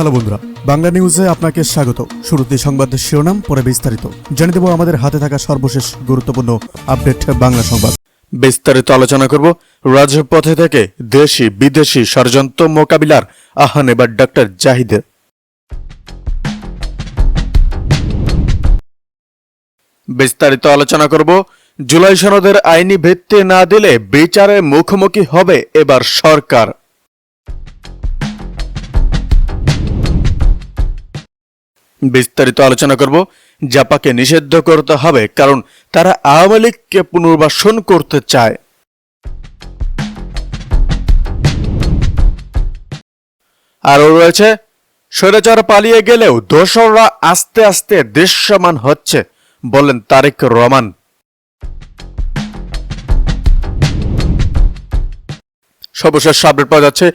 Hello বন্ধুরা, বাংলা নিউজে আপনাকে স্বাগত। শুরুতে সংবাদ শিরোনাম, পরে বিস্তারিত। জানিয়ে দেব আমাদের হাতে থাকা সর্বশেষ গুরুত্বপূর্ণ আপডেট বাংলা সংবাদ। বিস্তারিত আলোচনা করব রাজপথে থেকে দেশি, বিদেশি ষড়যন্ত্র মোকাবিলার আহ্বান এবার ডক্টর জাহিদের। বিস্তারিত আলোচনা করব, জুলাই সনদের আইনি ভিত্তি না দিলে বিচারে মুখোমুখি হবে এবার সরকার। বিস্তারিত আলোচনা করব। জাপাকে নিষিদ্ধ করতে হবে, কারণ তারা আওয়ামী লীগকে পুনর্বাসন করতে চায়। আরও রয়েছে, স্বৈরাচার পালিয়ে গেলেও দোসররা আস্তে আস্তে দৃশ্যমান হচ্ছে, বলেন তারেক রহমান। সর্বশেষ আপডেট পাওয়া যাচ্ছে,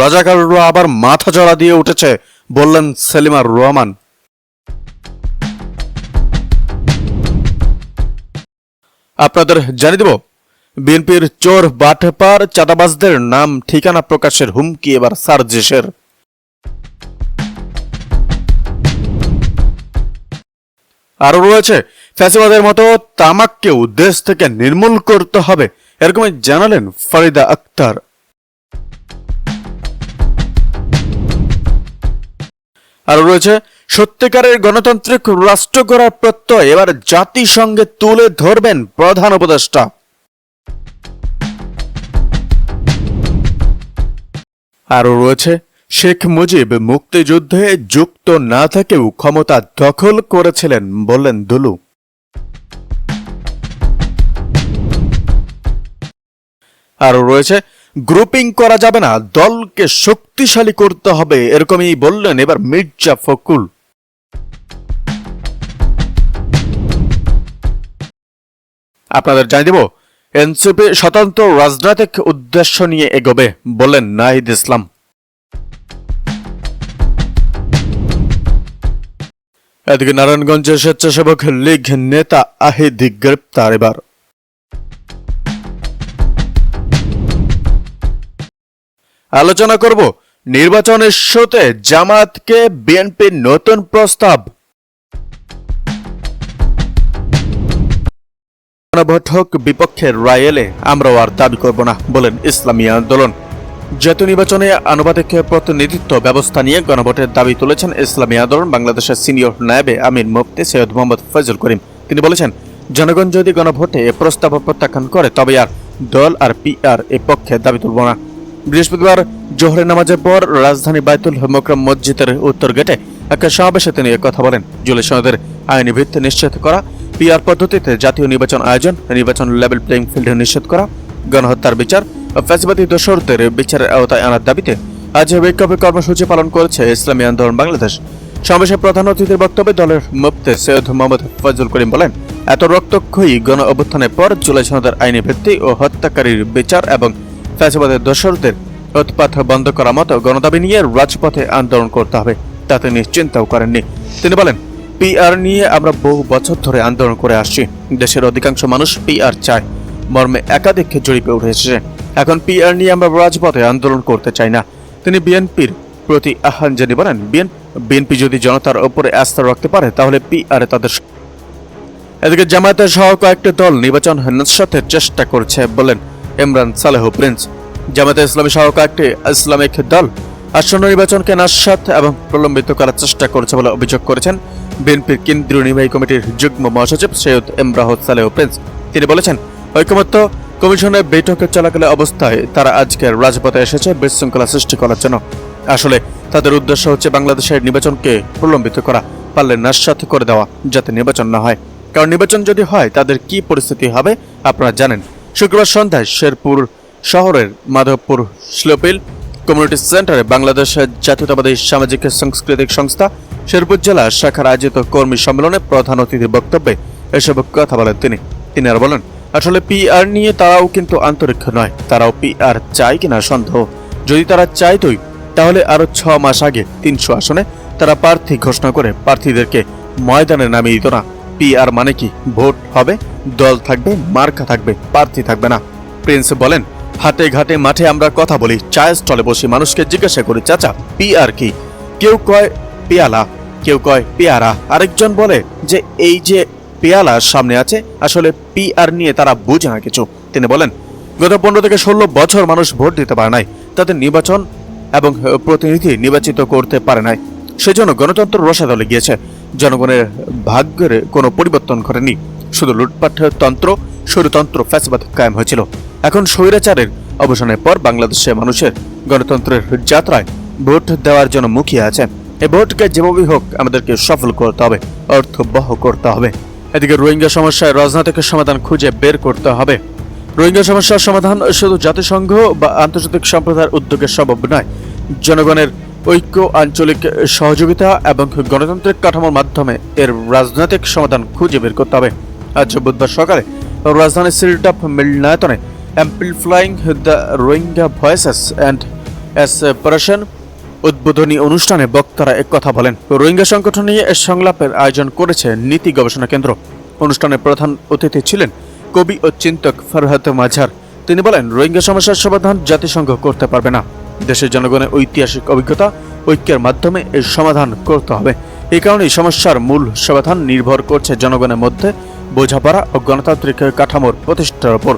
রাজাকাররা আবার মাথা জড়া দিয়ে উঠেছে, বললেন সেলিমার রহমান। আপনাদের জানিয়ে দেব, বিএনপির চোর বাটপার চাঁদাবাজদের নাম ঠিকানা প্রকাশের হুমকি এবার সার্জেসের। আরও রয়েছে, ফ্যাসিবাদের মতো তামাককেও দেশ থেকে নির্মূল করতে হবে, এরকমই জানালেন ফরিদা আক্তার। আরও রয়েছে, সত্যিকারের গণতান্ত্রিক রাষ্ট্র করার প্রত্যয় এবার জাতিসংঘে তুলে ধরবেন প্রধান উপদেষ্টা। আরও রয়েছে, শেখ মুজিব মুক্তিযুদ্ধে যুক্ত না থেকেও ক্ষমতা দখল করেছিলেন বললেন দুলু। আরও রয়েছে গ্রুপিং করা যাবে না, দলকে শক্তিশালী করতে হবে, এরকমই বললেন এবার মির্জা ফকুল আপনাদের জানিয়ে দেব, এনসিপি স্বতন্ত্র রাজনৈতিক উদ্দেশ্য নিয়ে এগোবে বললেন নাহিদ ইসলাম। এদিকে নারায়ণগঞ্জের স্বেচ্ছাসেবক লীগ নেতা আহিদি গ্রেপ্তার এবার। আলোচনা করব নির্বাচনের ইস্যুতে জামাতকে বিএনপির নতুন প্রস্তাব। গণবৈঠক বিপক্ষের রায় এলে আমরাও আর দাবি করব না, বলেন ইসলামী আন্দোলন। জাতীয় নির্বাচনে আনুপাতিক প্রতিনিধিত্ব ব্যবস্থা নিয়ে গণভোটের দাবি তুলেছেন ইসলামী আন্দোলন বাংলাদেশের সিনিয়র নায়েবে আমির মুফতি সৈয়দ মোহাম্মদ ফজল করিম। তিনি বলেছেন, জনগণ যদি গণভোটে প্রস্তাব প্রত্যাখ্যান করে, তবে আর দল আর পিআর এ পক্ষে দাবি তুলব না। বৃহস্পতিবার জোহরের নামাজের পর রাজধানী বাইতুল মোকরম মসজিদের উত্তর গেটে এক সমাবেশে তিনি কথা বলেন। জুলাই সনদের আইনি ভিত্তি নিশ্চিত করা, পিআর পদ্ধতিতে জাতীয় নির্বাচন আয়োজন, নির্বাচন লেভেল প্লেইং ফিল্ড নিশ্চিত করা, গণহত্যার বিচার ও ফ্যাসিবাদী দোসরদের বিচারের আওতায় আনার দাবিতে আজ বিক্ষোভে কর্মসূচি পালন করেছে ইসলামী আন্দোলন বাংলাদেশ। সমাবেশে প্রধান অতিথির বক্তব্যে দলের মুফতি সৈয়দ মোহাম্মদ ফজল করিম বলেন, এত রক্তক্ষয়ী গণ অভ্যুত্থানের পর জুলাই সনদের আইনি ভিত্তি ও হত্যাকারীর বিচার এবং ফ্যাসিবাদের দোসরদের উৎপাত বন্ধ করার মতো গণদাবি নিয়ে রাজপথে আন্দোলন করতে হবে। তাতে নিশ্চিন্তাও করেননি। তিনি বলেন পিআর নিয়ে আমরা বহু বছর ধরে আন্দোলন করে আসছি। দেশের অধিকাংশ মানুষ পিআর চায়। মর্মে একাধিক জড়িপে উঠে এসেছে এখন পিআর নিয়ে আমরা রাজপথে আন্দোলন করতে চাই না। তিনি বিএনপির প্রতি আহ্বান জানিয়ে বলেন বিএনপি যদি জনতার ওপরে আস্থা রাখতে পারে, তাহলে পিআর তাদের এদিকে জামায়াতের সহ কয়েকটি দল নির্বাচন নস্বাতের চেষ্টা করছে বলেন ইমরান সালেহ প্রিন্স। জামায়াতে ইসলামী সহ কয়েকটি ইসলামিক দল আসন্ন নির্বাচনকে নাস্বাত এবং প্রলম্বিত করার চেষ্টা করছে বলে অভিযোগ করেছেন বিএনপির কেন্দ্রীয় নির্বাহী কমিটির যুগ্ম মহাসচিব সৈয়দ ইমরাহ সালেহ প্রিন্স। তিনি বলেছেন, ঐকমত্য কমিশনের বৈঠকে চলাকালে অবস্থায় তারা আজকের রাজপথে এসেছে, বিশৃঙ্খলা সৃষ্টি করার জন্য। আসলে তাদের উদ্দেশ্য হচ্ছে বাংলাদেশের নির্বাচনকে প্রলম্বিত করা, পারলে নাস্বাত করে দেওয়া, যাতে নির্বাচন না হয়। কারণ নির্বাচন যদি হয়, তাদের কি পরিস্থিতি হবে, আপনারা জানেন। শুক্রবার সন্ধ্যায় শেরপুর শহরের মাধবপুর স্লোপিল কমিউনিটি সেন্টারে বাংলাদেশ জাতীয়তাবাদী সামাজিক সাংস্কৃতিক সংস্থা শেরপুর জেলা শাখার আয়োজিত কর্মী সম্মেলনে প্রধান অতিথির বক্তব্যে এসব কথা বলেন তিনি। তিনি আর বলেন, আসলে পিআর নিয়ে তারাও কিন্তু আন্তরিক নয়। তারাও পিআর চায় কিনা সন্দেহ। যদি তারা চাইতই, তাহলে আরও ছ মাস আগে তিনশো আসনে তারা প্রার্থী ঘোষণা করে প্রার্থীদেরকে ময়দানে নামিয়ে দিত না। পিআর মানে কি? ভোট হবে? দল থাকবে, মার্কা থাকবে, প্রার্থী থাকবে না। প্রিন্স বলেন, হাটে ঘাটে মাঠে আমরা কথা বলি, চায়ের স্টলে বসে মানুষকে জিজ্ঞাসা করি, চাচা পি আর কি? কেউ কয়, পেয়ালা। কেউ কয়, পেয়ারা। আরেকজন বলে যে, এই যে পেয়ালা সামনে আছে, আসলে পি আর নিয়ে তারা বুঝে না কিছু। তিনি বলেন, গত পনেরো থেকে ষোলো বছর মানুষ ভোট দিতে পারে নাই। তাদের নির্বাচন এবং প্রতিনিধি নির্বাচিত করতে পারে নাই। সেজন্য গণতন্ত্র রসাদলে গিয়েছে। জনগণের ভাগ্যের কোনো পরিবর্তন ঘটেনি। শুধু লুটপাট তন্ত্র স্বৈরতন্ত্র ফ্যাসবাদ কায়েম হয়েছিল। এখন স্বৈরাচারের অবসানের পর বাংলাদেশের মানুষের গণতন্ত্রের যাত্রায় ভোট দেওয়ার জন্য মুখিয়ে আছে। এই ভোটকে যেভাবেই হোক আমাদেরকে সফল করতে হবে, অর্থবহ করতে হবে। এদিকে রোহিঙ্গা সমস্যায় রাজনৈতিক সমাধান খুঁজে বের করতে হবে। রোহিঙ্গা সমস্যার সমাধান শুধু জাতিসংঘ বা আন্তর্জাতিক সম্প্রদায়ের উদ্যোগে সম্ভব নয়। জনগণের ঐক্য, আঞ্চলিক সহযোগিতা এবং গণতান্ত্রিক কাঠামোর মাধ্যমে এর রাজনৈতিক সমাধান খুঁজে বের করতে হবে। আজ বুধবার সকালে রাজধানী সিলটপ মিলনায়তনে amplifying the Rohingya voices and aspiration উদ্বোধনী অনুষ্ঠানে বক্তারা এক কথা বলেন, রোহিঙ্গা সংগঠন নিয়ে এ সংলাপের আয়োজন করেছে নীতি গবেষণা কেন্দ্র। অনুষ্ঠানে প্রধান অতিথি ছিলেন কবি ও চিন্তক ফরহাদ মাঝার। তিনি বলেন, রোহিঙ্গা সমস্যার সমাধান জাতিসংঘ করতে পারবে না। দেশের জনগণের ঐতিহাসিক অভিজ্ঞতা, ঐক্যের মাধ্যমে এর সমাধান করতে হবে। এই কারণে সমস্যার মূল সমাধান নির্ভর করছে জনগণের মধ্যে বোঝাপড়া ও গণতান্ত্রিক কাঠামোর প্রতিষ্ঠার উপর।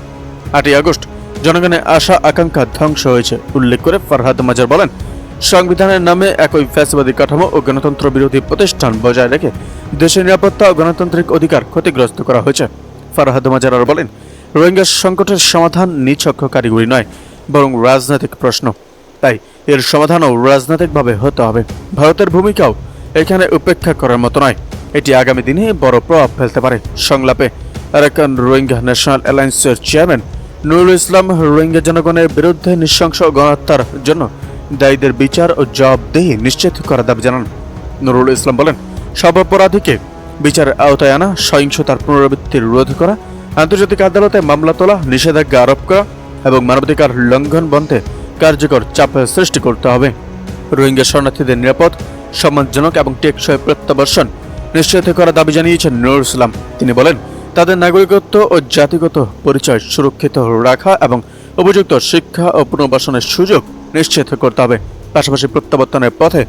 আটই আগস্ট, জনগণের আশা, আকাঙ্ক্ষা ধ্বংস হয়েছে, উল্লেখ করে ফরহাদ মাজার বলেন। সংবিধানের নামে একই ফ্যাসবাদী কাঠামো ও গণতন্ত্র বিরোধী প্রতিষ্ঠান বজায় রেখে দেশের নিরাপত্তা ও গণতান্ত্রিক অধিকার ক্ষতিগ্রস্ত করা হয়েছে। ফারহাদ মাজার আর বলেন, রোহিঙ্গা সংকটের সমাধান নিছক কারিগরি নয়, বরং রাজনৈতিক প্রশ্ন। তাই এর সমাধানও রাজনৈতিকভাবে হতে হবে। ভারতের ভূমিকাও এখানে উপেক্ষা করার মতো নয়। এটি আগামী দিনে বড় প্রভাব ফেলতে পারে। সংলাপে, আরাকান রোহিঙ্গা ন্যাশনাল অ্যালায়েন্সের চেয়ারম্যান নুরুল ইসলাম রোহিঙ্গা জনগণের বিরুদ্ধে নৃশংস গণহত্যার জন্য দায়ীদের বিচার ও জবাবদেহি নিশ্চিত করার দাবি জানান। নুরুল ইসলাম বলেন, সব অপরাধীকে বিচারের আওতায় আনা, সহিংসতার পুনরাবৃত্তি রোধ করা, আন্তর্জাতিক আদালতে মামলা তোলা, নিষেধাজ্ঞা আরোপ করা এবং মানবাধিকার লঙ্ঘন বন্ধে কার্যকর চাপ সৃষ্টি করতে হবে। রোহিঙ্গা শরণার্থীদের নিরাপদ, সম্মানজনক এবং টেকসই প্রত্যাবর্ষণ নিশ্চিত করার দাবি জানিয়েছেন নুরুল ইসলাম। তিনি বলেন, তাদের নাগরিকত্ব ও জাতিগত পরিচয় সুরক্ষিত রাখা এবং উপযুক্ত শিক্ষা ও পুনর্বাসনের সুযোগ নিশ্চিত করতে হবে। পাশাপাশি প্রত্যাবর্তনের পথে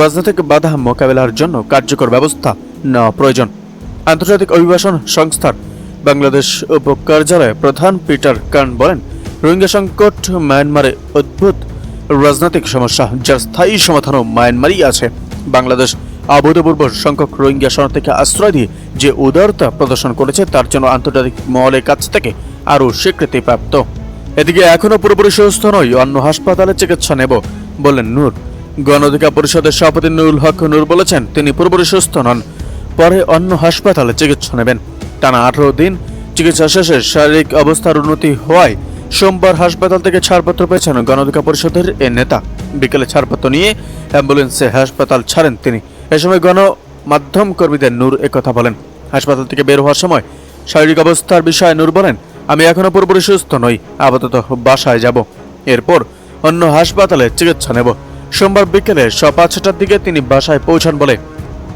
রাজনৈতিক বাধা মোকাবেলার জন্য কার্যকর ব্যবস্থা নেওয়া প্রয়োজন। আন্তর্জাতিক অভিবাসন সংস্থার বাংলাদেশ উপ উপকার্যালয়ে প্রধান পিটার কার্ন বলেন, রোহিঙ্গা সংকট মায়ানমারে অদ্ভুত রাজনৈতিক সমস্যা, যার স্থায়ী সমাধানও মায়ানমারই আছে। বাংলাদেশ অভূতপূর্ব সংখ্যক রোহিঙ্গা শরণার্থীকে আশ্রয় দিয়ে যে উদারতা প্রদর্শন করেছে, তার জন্য আন্তর্জাতিক মহলের কাছ থেকে আরও স্বীকৃতি প্রাপ্ত। এদিকে এখনও পুরোপুরি সুস্থ নই অন্য হাসপাতালে চিকিৎসা নেব বলেন নূর। গণ অধিকার পরিষদের সভাপতি নুরুল হক নূর বলেছেন, তিনি পুরোপুরি সুস্থ নন। পরে অন্য হাসপাতালে চিকিৎসা নেবেন। টানা আঠারো দিন চিকিৎসা শেষে শারীরিক অবস্থার উন্নতি হওয়ায় সোমবার হাসপাতাল থেকে ছাড়পত্র পেয়েছেন গণ অধিকার পরিষদের এ নেতা। বিকেলে ছাড়পত্র নিয়ে অ্যাম্বুলেন্সে হাসপাতাল ছাড়েন তিনি। এ সময় গণ মাধ্যম কর্মীদের নূর একথা বলেন। হাসপাতাল থেকে বের হওয়ার সময় শারীরিক অবস্থার বিষয়ে নূর বলেন, আমি এখনও পুরোপুরি সুস্থ নই, আপাতত বাসায় যাব। এরপর অন্য হাসপাতালে চিকিৎসা নেব। সোমবার বিকেলে স পাঁচটার দিকে তিনি বাসায় পৌঁছান বলে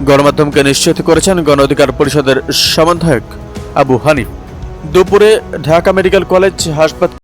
গণমাধ্যমকে নিশ্চিত করেছেন গণ অধিকার পরিষদের সমন্বয়ক আবু হানিফ। দুপুরে ঢাকা মেডিকেল কলেজ হাসপাতাল